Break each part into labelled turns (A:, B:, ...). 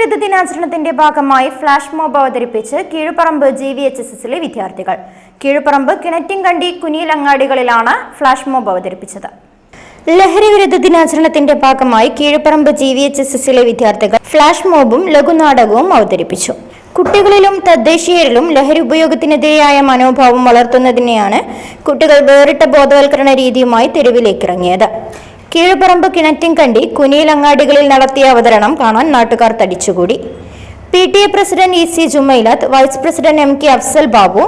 A: വിരുദ്ധ ദിനാചരണത്തിന്റെ ഭാഗമായി ഫ്ലാഷ് മോബ് അവതരിപ്പിച്ച് Keezhuparamba G V H S എസിലെ വിദ്യാർത്ഥികൾ. കീഴുപറമ്പ് കിണറ്റിൻകണ്ടി കുനിയിലങ്ങാടികളിലാണ് ഫ്ലാഷ് മോബ് അവതരിപ്പിച്ചത്. ലഹരി വിരുദ്ധ ദിനാചരണത്തിന്റെ ഭാഗമായി Keezhuparamba G V H S എസിലെ വിദ്യാർത്ഥികൾ ഫ്ലാഷ് മോബും ലഘുനാടകവും അവതരിപ്പിച്ചു. കുട്ടികളിലും തദ്ദേശീയരിലും ലഹരി ഉപയോഗത്തിനെതിരെയായ മനോഭാവം വളർത്തുന്നതിനെയാണ് കുട്ടികൾ വേറിട്ട ബോധവൽക്കരണ രീതിയുമായി തെരുവിലേക്കിറങ്ങിയത്. കീഴുപറമ്പ് കിണറ്റിൻകണ്ടി കുനിയിലങ്ങാടികളിൽ നടത്തിയ അവതരണം കാണാൻ നാട്ടുകാർ തടിച്ചുകൂടി. P T A president E C Jumailath vice president M K Afsal Babu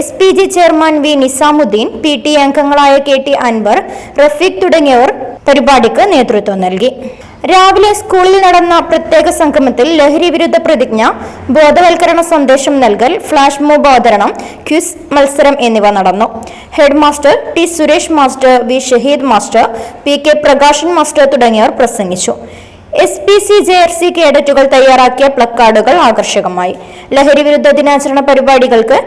A: S P G chairman V Nizamudheen P T A അംഗങ്ങളായ കെ ടി അൻവർ റഫീഖ് തുടങ്ങിയവർ പരിപാടിക്ക് നേതൃത്വം നൽകി. രാവിലെ സ്കൂളിൽ നടന്ന പ്രത്യേക സംഗമത്തിൽ ലഹരി വിരുദ്ധ പ്രതിജ്ഞ ബോധവൽക്കരണ സന്ദേശം നൽകൽ ഫ്ലാഷ് മോബ് അവതരണം ക്വിസ് മത്സരം എന്നിവ നടന്നു. Head master T Suresh master V Shaheed master P K Prakashan master തുടങ്ങിയവർ പ്രസംഗിച്ചു. S P C J R C കേഡറ്റുകൾ തയ്യാറാക്കിയ പ്ലക്കാർഡുകൾ ആകർഷകമായി. ലഹരി വിരുദ്ധ ദിനാചരണ പരിപാടികൾക്ക്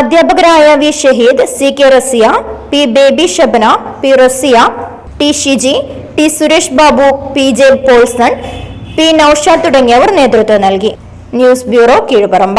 A: അധ്യാപകരായ V Shaheed C K Rasiya P Baby Shabana P Rasiya T Shiji T Suresh Babu P J Paulson P Noushad തുടങ്ങിയവർ നേതൃത്വം നൽകി. News bureau Keezhuparamba.